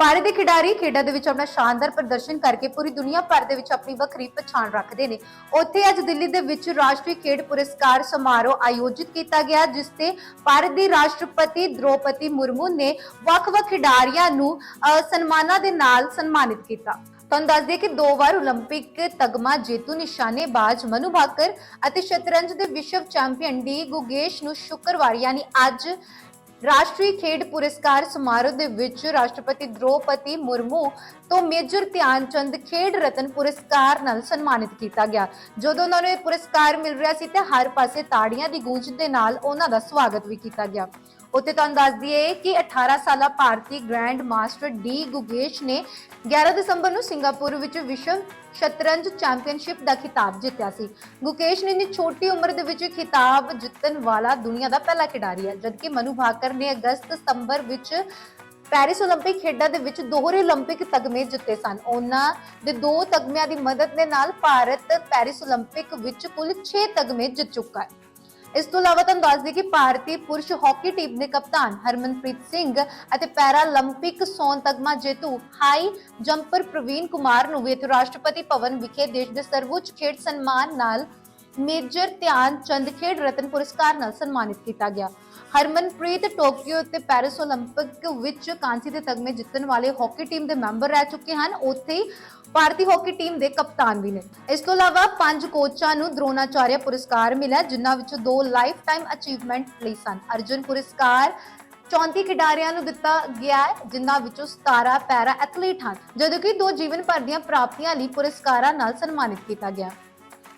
ਭਾਰਤ ਦੇ ਖਿਡਾਰੀ ਖੇਡਾਂ ਦੇ ਵਿੱਚ ਆਪਣਾ ਸ਼ਾਨਦਾਰ ਪ੍ਰਦਰਸ਼ਨ ਕਰਕੇ ਪੂਰੀ ਦੁਨੀਆ ਭਰ ਦੇ ਵਿੱਚ ਆਪਣੀ ਵੱਖਰੀ ਪਛਾਣ ਰੱਖਦੇ ਨੇ ਉੱਥੇ ਅੱਜ ਦਿੱਲੀ ਦੇ ਵਿੱਚ ਰਾਸ਼ਟਰੀ ਖੇਡ ਪੁਰਸਕਾਰ ਸਮਾਰੋਹ ਆਯੋਜਿਤ ਕੀਤਾ ਗਿਆ ਜਿਸ ਤੇ ਭਾਰਤ ਦੀ ਰਾਸ਼ਟਰਪਤੀ ਦ੍ਰੋਪਦੀ ਮੁਰਮੂ ਨੇ ਵੱਖ-ਵੱਖ ਖਿਡਾਰੀਆਂ ਨੂੰ ਅਹ, ਸਨਮਾਨਾਂ ਦੇ ਨਾਲ ਸਨਮਾਨਿਤ ਕੀਤਾ ਤੁਹਾਨੂੰ ਦੱਸ ਦਈਏ ਕਿ ਦੋ ਵਾਰ 올림픽 ਤਗਮਾ ਜੇਤੂ ਨਿਸ਼ਾਨੇਬਾਜ਼ ਮਨੂ ਭਾਕਰ ਅਤੇ ਸ਼ਤਰੰਜ ਦੇ ਵਿਸ਼ਵ ਚੈਂਪੀਅਨ ਡੀ ਗੁਗੇਸ਼ ਨੂੰ ਸ਼ੁੱਕਰਵਾਰ ਯਾਨੀ ਅੱਜ ਰਾਸ਼ਟਰੀ ਖੇਡ ਪੁਰਸਕਾਰ ਸਮਾਰੋਹ ਦੇ ਵਿੱਚ ਰਾਸ਼ਟਰਪਤੀ ਦ੍ਰੋਪਦੀ ਮੁਰਮੂ ਤੋਂ ਮੇਜਰ ਧਿਆਨ ਚੰਦ ਖੇਡ ਰਤਨ ਪੁਰਸਕਾਰ ਨਾਲ ਸਨਮਾਨਿਤ ਕੀਤਾ ਗਿਆ। ਜਦੋਂ ਉਹਨਾਂ ਨੂੰ ਇਹ ਪੁਰਸਕਾਰ ਮਿਲ ਰਿਹਾ ਸੀ ਤੇ ਹਰ ਪਾਸੇ ਤਾੜੀਆਂ ਦੀ ਗੂੰਜ ਦੇ ਨਾਲ ਉਹਨਾਂ ਦਾ ਸਵਾਗਤ ਵੀ ਕੀਤਾ ਗਿਆ। ਉੱਥੇ ਤੁਹਾਨੂੰ ਦੱਸ ਦਈਏ ਕਿ 18 ਸਾਲਾ ਭਾਰਤੀ ਗ੍ਰੈਂਡ ਮਾਸਟਰ ਡੀ ਗੁਗੇਸ਼ ਨੇ 11 ਦਸੰਬਰ ਨੂੰ ਸਿੰਗਾਪੁਰ ਵਿੱਚ ਵਿਸ਼ਵ ਸ਼ਤਰੰਜ ਚੈਂਪੀਅਨਸ਼ਿਪ ਦਾ ਖਿਤਾਬ ਜਿੱਤਿਆ ਸੀ। ਗੁਕੇਸ਼ ਨੇ ਇੰਨੀ ਛੋਟੀ ਉਮਰ ਦੇ ਵਿੱਚ ਖਿਤਾਬ ਜਿੱਤਣ ਵਾਲਾ ਦੁਨੀਆ ਦਾ ਪਹਿਲਾ ਖਿਡਾਰੀ ਹੈ, ਜਦਕਿ ਮਨੂ ਭਾਕਰ ਨੇ ਅਗਸਤ ਸਤੰਬਰ ਵਿੱਚ ਪੈਰਿਸ 올림픽 ਖੇਡਾਂ ਦੇ ਵਿੱਚ ਦੋਹਰੇ 올림픽 ਤਗਮੇ ਜਿੱਤੇ ਸਨ ਉਹਨਾਂ ਦੇ ਦੋ ਤਗਮਿਆਂ ਦੀ ਮਦਦ ਦੇ ਨਾਲ ਭਾਰਤ ਪੈਰਿਸ 올림픽 ਵਿੱਚ ਕੁੱਲ 6 ਤਗਮੇ ਜਿੱਤ ਚੁੱਕਾ ਹੈ ਇਸ ਤੋਂ ਇਲਾਵਾ ਤੁਹਾਨੂੰ ਦੱਸ ਦਈਏ ਕਿ ਭਾਰਤੀ ਪੁਰਸ਼ ਹਾਕੀ ਟੀਮ ਦੇ ਕਪਤਾਨ ਹਰਮਨਪ੍ਰੀਤ ਸਿੰਘ ਅਤੇ ਪੈਰਾ 올림픽 ਸੋਨ ਤਗਮਾ ਜੇਤੂ ਹਾਈ ਜੰਪਰ ਪ੍ਰਵੀਨ ਕੁਮਾਰ ਨੂੰ ਵੀ ਇੱਥੇ ਰਾਸ਼ਟਰਪਤੀ ਭਵਨ ਵਿਖੇ ਦੇਸ਼ ਦੇ ਸਰਵਉੱਚ ਖੇਡ ਸਨਮਾਨ ਨਾਲ ਮੇਜਰ ਧਿਆਨ ਚੰਦ ਖੇਡ ਰਤਨ ਪੁਰਸਕਾਰ ਨਾਲ ਸਨਮਾਨਿਤ ਕੀਤਾ ਗਿਆ ਹਰਮਨਪ੍ਰੀਤ ਟੋਕੀਓ ਤੇ ਪੈਰਿਸ 올림픽 ਵਿੱਚ ਕਾਂਸੀ ਦੇ ਤਗਮੇ ਜਿੱਤਣ ਵਾਲੇ ਹਾਕੀ ਟੀਮ ਦੇ ਮੈਂਬਰ ਰਹਿ ਚੁੱਕੇ ਹਨ ਉੱਥੇ ਹੀ ਭਾਰਤੀ ਹਾਕੀ ਟੀਮ ਦੇ ਕਪਤਾਨ ਵੀ ਨੇ ਇਸ ਤੋਂ ਇਲਾਵਾ ਪੰਜ ਕੋਚਾਂ ਨੂੰ ਦ੍ਰੋਣਾਚਾਰਿਆ ਪੁਰਸਕਾਰ ਮਿਲਿਆ ਜਿਨ੍ਹਾਂ ਵਿੱਚੋਂ ਦੋ ਲਾਈਫ ਟਾਈਮ ਅਚੀਵਮੈਂਟ ਲਈ ਸਨ ਅਰਜੁਨ ਪੁਰਸਕਾਰ 34 ਖਿਡਾਰੀਆਂ ਨੂੰ ਦਿੱਤਾ ਗਿਆ ਹੈ ਜਿਨ੍ਹਾਂ ਵਿੱਚੋਂ 17 ਪੈਰਾ ਐਥਲੀਟ ਹਨ ਜਦੋਂ ਕਿ ਦੋ ਜੀਵਨ ਭਰ ਦੀਆਂ ਪ੍ਰਾਪਤੀਆਂ ਲਈ ਪੁਰਸਕਾਰਾਂ ਨਾਲ ਸਨਮਾਨਿਤ ਕੀਤਾ ਗਿਆ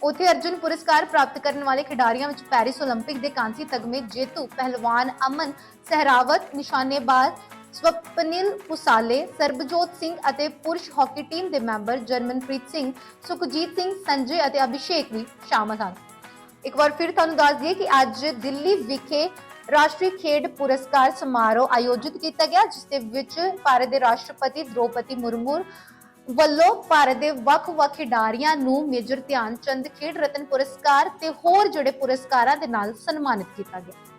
ਉਥੇ ਅਰਜੁਨ ਪੁਰਸਕਾਰ ਪ੍ਰਾਪਤ ਕਰਨ ਵਾਲੇ ਖਿਡਾਰੀਆਂ ਵਿੱਚ ਪੈਰਿਸ 올림픽 ਦੇ ਕਾਂਸੀ ਤਗਮੇ ਜੇਤੂ ਪਹਿਲਵਾਨ ਅਮਨ ਸਹਿਰਾਵਤ ਨਿਸ਼ਾਨੇਬਾਜ਼ ਸਵਪਨਿਲ ਪੁਸਾਲੇ ਸਰਬਜੋਤ ਸਿੰਘ ਅਤੇ ਪੁਰਸ਼ ਹਾਕੀ ਟੀਮ ਦੇ ਮੈਂਬਰ ਜਰਮਨਪ੍ਰੀਤ ਸਿੰਘ ਸੁਖਜੀਤ ਸਿੰਘ ਸੰਜੇ ਅਤੇ ਅਭਿਸ਼ੇਕ ਵੀ ਸ਼ਾਮਲ ਹਨ ਇੱਕ ਵਾਰ ਫਿਰ ਤੁਹਾਨੂੰ ਦੱਸ ਦਈਏ ਕਿ ਅੱਜ ਦਿੱਲੀ ਵਿਖੇ ਰਾਸ਼ਟਰੀ ਖੇਡ ਪੁਰਸਕਾਰ ਸਮਾਰੋਹ ਆਯੋਜਿਤ ਕੀਤਾ ਗਿਆ ਜਿਸ ਦੇ ਵਿੱਚ ਭਾਰਤ ਦੇ ਰਾਸ਼ਟਰਪਤੀ ਦ੍ਰੋਪਦੀ ਮੁਰਮੂ ਵੱਲੋਂ ਭਾਰਤ ਦੇ ਵੱਖ-ਵੱਖ ਖਿਡਾਰੀਆਂ ਨੂੰ ਮੇਜਰ ਧਿਆਨ ਚੰਦ ਖੇਡ ਰਤਨ ਪੁਰਸਕਾਰ ਤੇ ਹੋਰ ਜਿਹੜੇ ਪੁਰਸਕਾਰਾਂ ਦੇ ਨਾਲ ਸਨਮਾਨਿਤ ਕੀਤਾ ਗਿਆ।